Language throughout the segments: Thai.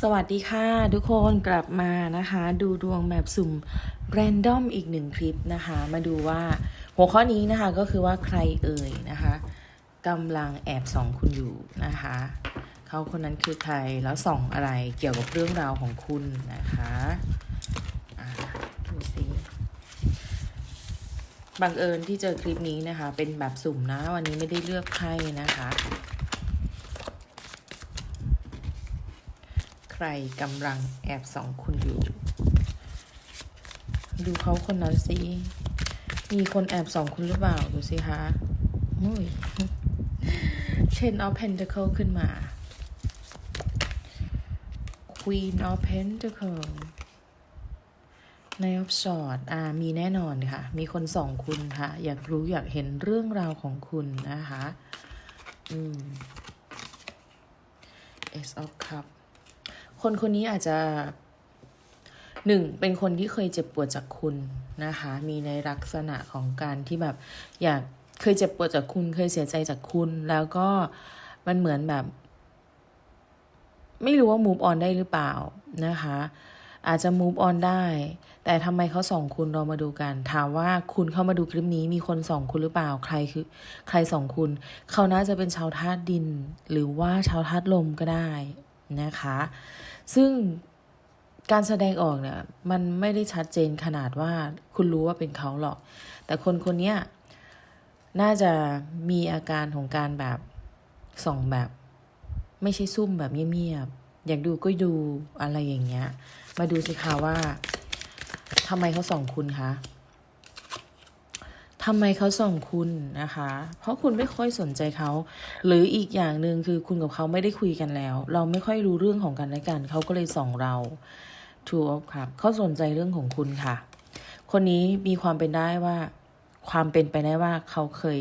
สวัสดีค่ะ ทุกคนกลับมานะคะ ดูดวงแบบสุ่มแรนดอมอีกหนึ่งคลิปนะคะ มาดูว่าหัวข้อนี้นะคะก็คือว่าใครเอ่ยนะคะกำลังแอบส่องคุณอยู่นะคะเขาคนนั้นคือใครแล้วส่องอะไรเกี่ยวกับเรื่องราวของคุณนะคะดูสิบังเอิญที่เจอคลิปนี้นะคะ เป็นแบบสุ่มนะ วันนี้ไม่ได้เลือกใครนะคะ ใค รกำลังแอบส่องคุณอยู่ ดูเขาคนนั้นสิ มีคนแอบส่องคุณหรือเปล่า ดูสิคะอุ้ย Ten of Pentacle ขึ้นมา Queen of Pentacle ใน of Swords อ่า มีแน่นอนค่ะ มีคนส่องคุณค่ะ อยากรู้อยากเห็นเรื่องราวของคุณนะคะ อืม Ace of Cup คนคนนี้อาจจะหนึ่งเป็นคนที่เคยเจ็บปวดจากคุณนะคะ มีในลักษณะของการที่แบบ อยากเคยเจ็บปวดจากคุณ เคยเสียใจจากคุณ แล้วก็มันเหมือนแบบ ไม่รู้ว่า move on ได้หรือเปล่านะคะ อาจจะ move on ได้ แต่ทำไมเขาส่องคุณเรามาดูกัน ถามว่าคุณเข้ามาดูคลิปนี้มีคนส่องคุณหรือเปล่า ใครคือ ใครส่องคุณ เขาน่าจะเป็นชาวธาตุดิน หรือว่าชาวธาตุลมก็ได้นะคะ ซึ่งการแสดงออกเนี่ยมันไม่ได้ชัดเจนขนาดว่าคุณรู้ว่าเป็นเขาหรอก แต่คนคนเนี้ยน่าจะมีอาการของการแบบส่องแบบ ไม่ใช่ซุ่มแบบเงียบๆอยากดูก็ดูอะไรอย่างเงี้ย มาดูสิคะว่าทำไมเขาส่องคุณคะ ทำไมเขาส่องคุณนะคะ เพราะคุณไม่ค่อยสนใจเขา หรืออีกอย่างหนึ่งคือคุณกับเขาไม่ได้คุยกันแล้ว เราไม่ค่อยรู้เรื่องของกันและกัน เขาก็เลยส่องเรา Two of Cups เขาสนใจเรื่องของคุณค่ะ คนนี้มีความเป็นได้ว่า ความเป็นไปได้ว่าเขาเคย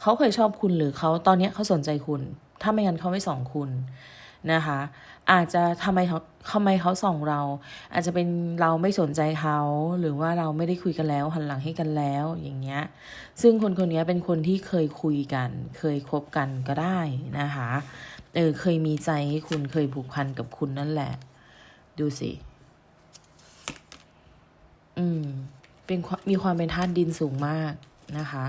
เขาเคยชอบคุณหรือเขาตอนนี้เขาสนใจคุณ ถ้าไม่งั้นเขาไม่ส่องคุณ นะคะ อาจจะทำไมเขาทำไมเขาส่องเรา อาจจะเป็นเราไม่สนใจเขาหรือว่าเราไม่ได้คุยกันแล้วหันหลังให้กันแล้วอย่างเงี้ย ซึ่งคนคนนี้เป็นคนที่เคยคุยกัน เคยคบกันก็ได้นะคะเออเคยมีใจให้คุณเคยผูกพันกับคุณนั่นแหละ ดูสิอืมเป็นมมีความเป็นธาตุดินสูงมากนะคะ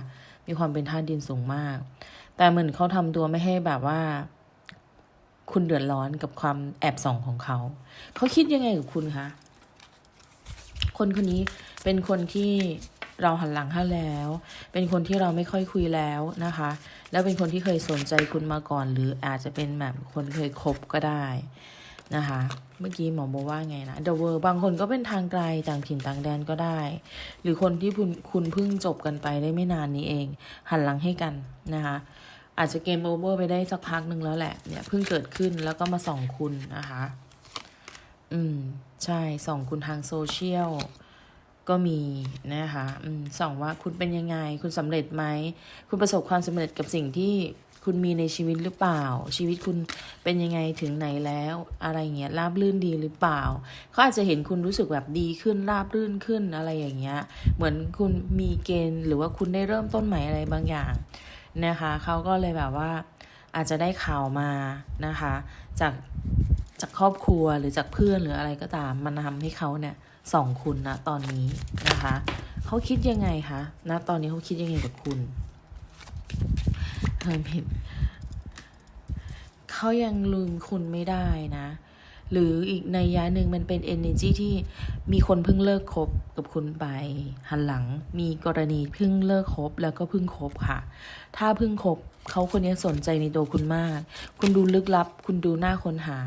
มีความเป็นธาตุดินสูงมาก แต่เหมือนเขาทำตัวไม่ให้แบบว่า คุณเดือดร้อนกับความแอบส่องของเขา เขาคิดยังไงกับคุณคะ คนคนนี้เป็นคนที่เราหันหลังให้แล้ว เป็นคนที่เราไม่ค่อยคุยแล้วนะคะ แล้วเป็นคนที่เคยสนใจคุณมาก่อน หรืออาจจะเป็นแบบคนเคยคบก็ได้นะคะ เมื่อกี้หมอบอกว่าไงนะ The World บางคนก็เป็นทางไกลต่างถิ่นต่างแดนก็ได้ หรือคนที่คุณคุณเพิ่งจบกันไปได้ไม่นานนี้เอง หันหลังให้กันนะคะ อาจจะเกมโอเวอร์ไปได้สักพักหนึ่งแล้วแหละ เนี่ยเพิ่งเกิดขึ้นแล้วก็มาส่องคุณนะคะ อืม ใช่ส่องคุณทางโซเชียลก็มีนะคะอืมส่องว่าคุณเป็นยังไง คุณสำเร็จไหม คุณประสบความสำเร็จกับสิ่งที่คุณมีในชีวิตหรือเปล่า ชีวิตคุณเป็นยังไงถึงไหนแล้ว อะไรเงี้ยราบรื่นดีหรือเปล่าเขาอาจจะเห็นคุณรู้สึกแบบดีขึ้นราบรื่นขึ้นอะไรอย่างเงี้ย เหมือนคุณมีเกณฑ์หรือว่าคุณได้เริ่มต้นใหม่อะไรบางอย่าง นะคะเขาก็เลยแบบว่าอาจจะได้ข่าวมานะคะ จากจากครอบครัวหรือจากเพื่อนหรืออะไรก็ตาม มันทำให้เขาเนี่ยส่องคุณนะตอนนี้นะคะเขาคิดยังไงคะณตอนนี้เขาคิดยังไงกับคุณเฮ้ยเห็นเขายังลืมคุณไม่ได้นะ หรืออีกในยะหนึ่งมันเป็น energy ที่มีคนเพิ่งเลิกคบกับคุณไปหันหลัง มีกรณีเพิ่งเลิกคบแล้วก็เพิ่งคบค่ะ ถ้าเพิ่งคบเขาคนนี้สนใจในตัวคุณมาก คุณดูลึกลับ คุณดูน่าค้นหา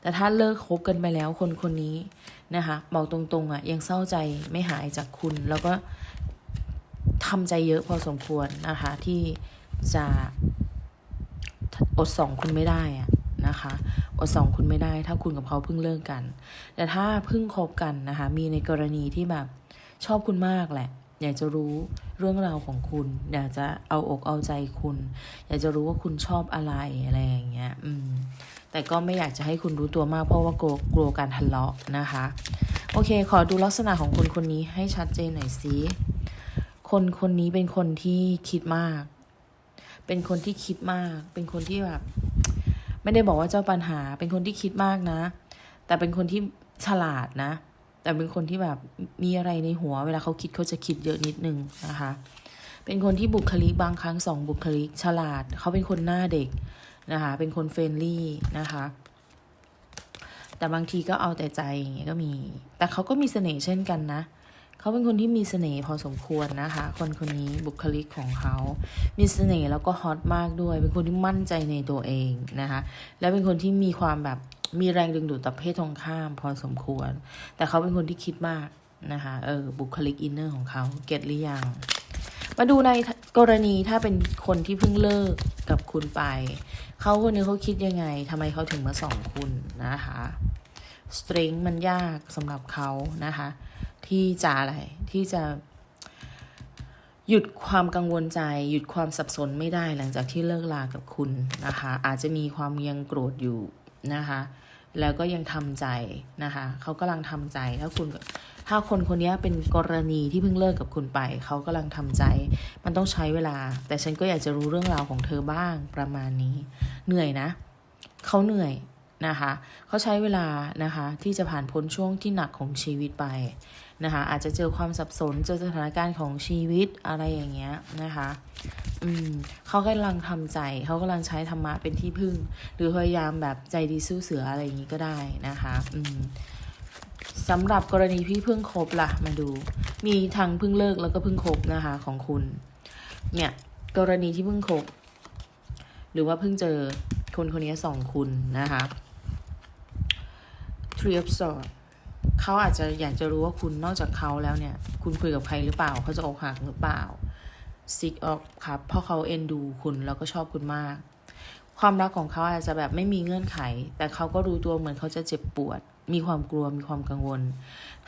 แต่ถ้าเลิกคบกันไปแล้วคนคนนี้นะคะบอกตรงๆอะยังเศร้าใจไม่หายจากคุณ แล้วก็ทำใจเยอะพอสมควรนะคะที่จะอดส่องคุณไม่ได้อะ นะคะอดสองคุณไม่ได้ถ้าคุณกับเขาเพิ่งเลิกกัน แต่ถ้าเพิ่งคบกันนะคะ มีในกรณีที่แบบชอบคุณมากแหละ อยากจะรู้เรื่องราวของคุณ อยากจะเอาอกเอาใจคุณ อยากจะรู้ว่าคุณชอบอะไรอะไรอย่างเงี้ย อืม แต่ก็ไม่อยากจะให้คุณรู้ตัวมากเพราะว่ากลัวกลัวการทะเลาะนะคะ โอเค ขอดูลักษณะของคนคนนี้ให้ชัดเจนหน่อยสิคนคนนี้เป็นคนที่คิดมาก เป็นคนที่คิดมาก เป็นคนที่แบบ ไม่ได้บอกว่าเจ้าปัญหา เป็นคนที่คิดมากนะ แต่เป็นคนที่ฉลาดนะ แต่เป็นคนที่แบบมีอะไรในหัว เวลาเขาคิดเขาจะคิดเยอะนิดนึงนะคะ เป็นคนที่บุคลิกบางครั้งสองบุคลิกฉลาด เขาเป็นคนหน้าเด็กนะคะ เป็นคนเฟรนลี่นะคะ แต่บางทีก็เอาแต่ใจอย่างเงี้ยก็มี แต่เขาก็มีเสน่ห์เช่นกันนะ เขาเป็นคนที่มีเสน่ห์พอสมควรนะคะ คนคนนี้บุคลิกของเขา มีเสน่ห์แล้วก็ฮอตมากด้วย เป็นคนที่มั่นใจในตัวเองนะคะ และเป็นคนที่มีความแบบมีแรงดึงดูดต่อเพศตรงข้ามพอสมควร แต่เขาเป็นคนที่คิดมากนะคะเออบุคลิกอินเนอร์ของเขาเก็ตหรือยังมาดูในกรณีถ้าเป็นคนที่เพิ่งเลิกกับคุณไป เขาคนนี้เขาคิดยังไงทำไมเขาถึงมาส่องคุณนะคะ สตริงมันยากสำหรับเขานะคะ ที่จะอะไรที่จะ หยุดความกังวลใจ หยุดความสับสนไม่ได้หลังจากที่เลิกลากับคุณนะคะ อาจจะมีความยังโกรธอยู่นะคะ แล้วก็ยังทำใจนะคะเขากำลังทำใจถ้าคุณถ้าคนคนนี้เป็นกรณีที่เพิ่งเลิกกับคุณไป เขากำลังทำใจ มันต้องใช้เวลา แต่ฉันก็อยากจะรู้เรื่องราวของเธอบ้างประมาณนี้ เหนื่อยนะเขาเหนื่อยนะคะเขาใช้เวลานะคะที่จะผ่านพ้นช่วงที่หนักของชีวิตไป นะคะอาจจะเจอความสับสนเจอสถานการณ์ของชีวิตอะไรอย่างเงี้ยนะคะอืมเขากำลังทำใจเขากำลังใช้ธรรมะเป็นที่พึ่ง หรือพยายามแบบใจดีสู้เสืออะไรอย่างนี้ก็ได้นะคะอืมสำหรับกรณีที่เพิ่งคบล่ะมาดู มีทั้งเพิ่งเลิกแล้วก็เพิ่งคบนะคะของคุณ เนี่ยกรณีที่เพิ่งคบ หรือว่าเพิ่งเจอคนคนนี้สองคุณนะคะ Three of Swords เขาอาจจะอยากจะรู้ว่าคุณนอกจากเขาแล้วเนี่ย คุณคุยกับใครหรือเปล่า เขาจะอกหักหรือเปล่า Six of ครับเพราะเขาเอ็นดูคุณแล้วก็ชอบคุณมาก ความรักของเขาอาจจะแบบไม่มีเงื่อนไข แต่เขาก็รู้ตัวเหมือนเขาจะเจ็บปวด มีความกลัวมีความกังวล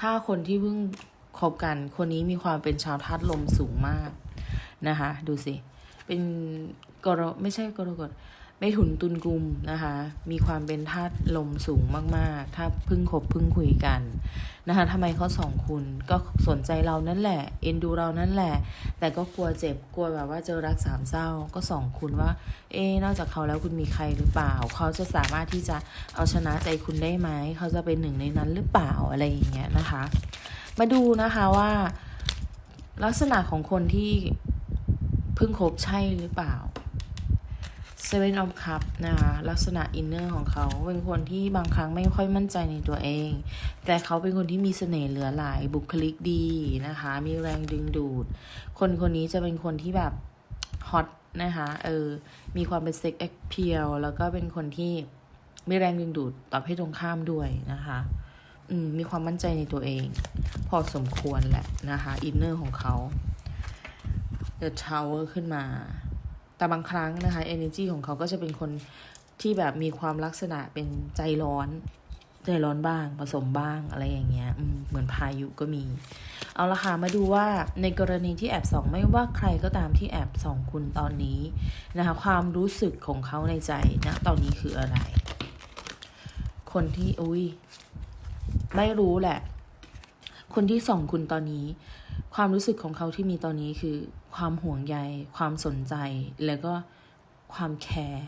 ถ้าคนที่เพิ่งคบกัน คนนี้มีความเป็นชาวธาตุลมสูงมากนะคะ ดูสิ เป็นกรไม่ใช่กรกฎ ไม่ถุนตุนกลุ่มนะคะ มีความเป็นธาตุลมสูงมากๆ ถ้าพึ่งคบพึ่งคุยกันนะคะทำไมเขาสองคุณก็สนใจเรานั่นแหละ เอ็นดูเรานั่นแหละ แต่ก็กลัวเจ็บกลัวแบบว่าเจอรักสามเศร้าก็สองคุณว่า เอ๊นอกจากเขาแล้วคุณมีใครหรือเปล่า เขาจะสามารถที่จะเอาชนะใจคุณได้ไหม เขาจะเป็นหนึ่งในนั้นหรือเปล่าอะไรอย่างเงี้ยนะคะ มาดูนะคะว่า ลักษณะของคนที่พิ่งคบใช่หรือเปล่า Seven of Cup นะคะลักษณะอินเนอร์ของเขาเป็นคนที่บางครั้งไม่ค่อยมั่นใจในตัวเอง แต่เขาเป็นคนที่มีเสน่ห์เหลือหลายบุคลิกดีนะคะ มีแรงดึงดูด คนคนนี้จะเป็นคนที่แบบฮอตนะคะเออมีความเป็นเซ็กแอคเพียลแล้วก็เป็นคนที่มีแรงดึงดูดต่อเพศตรงข้ามด้วยนะคะอืมมีความมั่นใจในตัวเอง พอสมควรแหละนะคะอินเนอร์ของเขา The Tower ขึ้นมา แต่บางครั้งนะคะ energy ของเขาก็จะเป็นคนที่แบบมีความลักษณะเป็นใจร้อน ใจร้อนบ้าง ผสมบ้างอะไรอย่างเงี้ยเหมือนพายุก็มี เอาละค่ะ มาดูว่าในกรณีที่แอบส่องไม่ว่าใครก็ตามที่แอบส่องคุณตอนนี้นะคะ ความรู้สึกของเขาในใจนะตอนนี้คืออะไร คนที่อุ้ยไม่รู้แหละ คนที่ส่องคุณตอนนี้ ความรู้สึกของเขาที่มีตอนนี้คือ ความห่วงใย ความสนใจ แล้วก็ความแคร์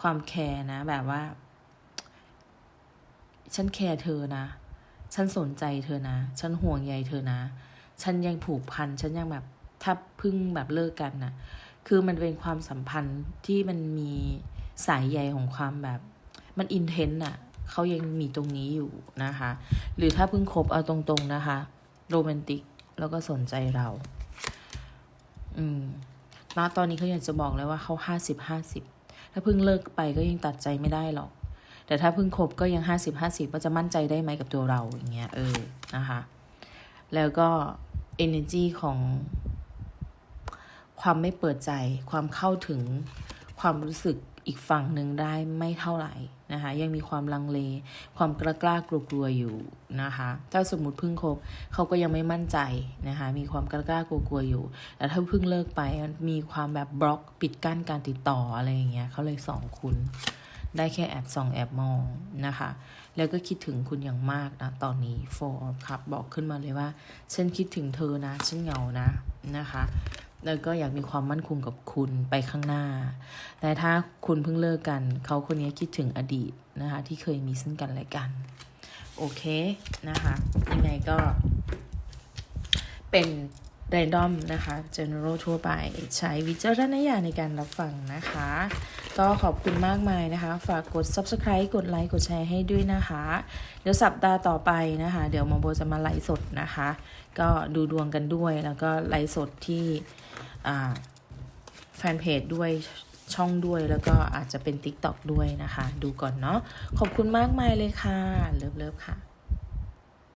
ความแคร์นะ แบบว่า ฉันแคร์เธอนะ ฉันสนใจเธอนะ ฉันห่วงใยเธอนะ ฉันยังผูกพัน ฉันยังแบบถ้าเพึ่งแบบเลิกกันนะคือมันเป็นความสัมพันธ์ที่มันมีสายใยของความแบบ มันอินเทนต์อะ เขายังมีตรงนี้อยู่นะคะ หรือถ้าเพิ่งคบเอาตรงๆนะคะโรแมนติกแล้วก็สนใจเรา อืมณตอนนี้เขาอยากจะบอกเลยว่าเขาห้าสิบห้าสิบถ้าเพิ่งเลิกไปก็ยังตัดใจไม่ได้หรอก แต่ถ้าเพิ่งคบก็ยังห้าสิบห้าสิบว่าจะมั่นใจได้ไหมกับตัวเราอย่างเงี้ยเออนะคะ แล้วก็ energy ของ ความไม่เปิดใจ ความเข้าถึงความรู้สึกอีกฝั่งหนึ่งได้ไม่เท่าไหร่ นะคะยังมีความลังเล ความกล้ากล้ากลัวกลัวอยู่นะคะถ้าสมมติเพิ่งคบเขาก็ยังไม่มั่นใจนะคะมีความกล้ากล้ากลัวกลัวอยู่แต่ถ้าเพิ่งเลิกไปมีความแบบบล็อกปิดกั้นการติดต่ออะไรอย่างเงี้ยเขาเลยสองคุณได้แค่แอบส่องแอบมองนะคะ แล้วก็คิดถึงคุณอย่างมากนะ ตอนนี้โฟร์ครับบอกขึ้นมาเลยว่า ฉันคิดถึงเธอนะ ฉันเหงานะนะคะ แล้วก็อยากมีความมั่นคงกับคุณไปข้างหน้า แต่ถ้าคุณเพิ่งเลิกกัน เขาคนนี้คิดถึงอดีตนะคะที่เคยมีซึ่งกันและกัน โอเคนะคะ ยังไงก็เป็น random นะคะ general ทั่วไป ใช้วิจารณญาณในการรับฟังนะคะ ก็ขอบคุณมากมายนะคะ ฝากกด subscribe กดไลค์กดแชร์ให้ด้วยนะคะ เดี๋ยวสัปดาห์ต่อไปนะคะ เดี๋ยวมอโบจะมาไลฟ์สดนะคะ ก็ดูดวงกันด้วยแล้วก็ไลฟ์สดที่แฟนเพจด้วยช่องด้วยแล้วก็อาจจะเป็น TikTok ด้วยนะคะ ดูก่อนเนาะขอบคุณมากมายเลยค่ะ เลิฟๆค่ะ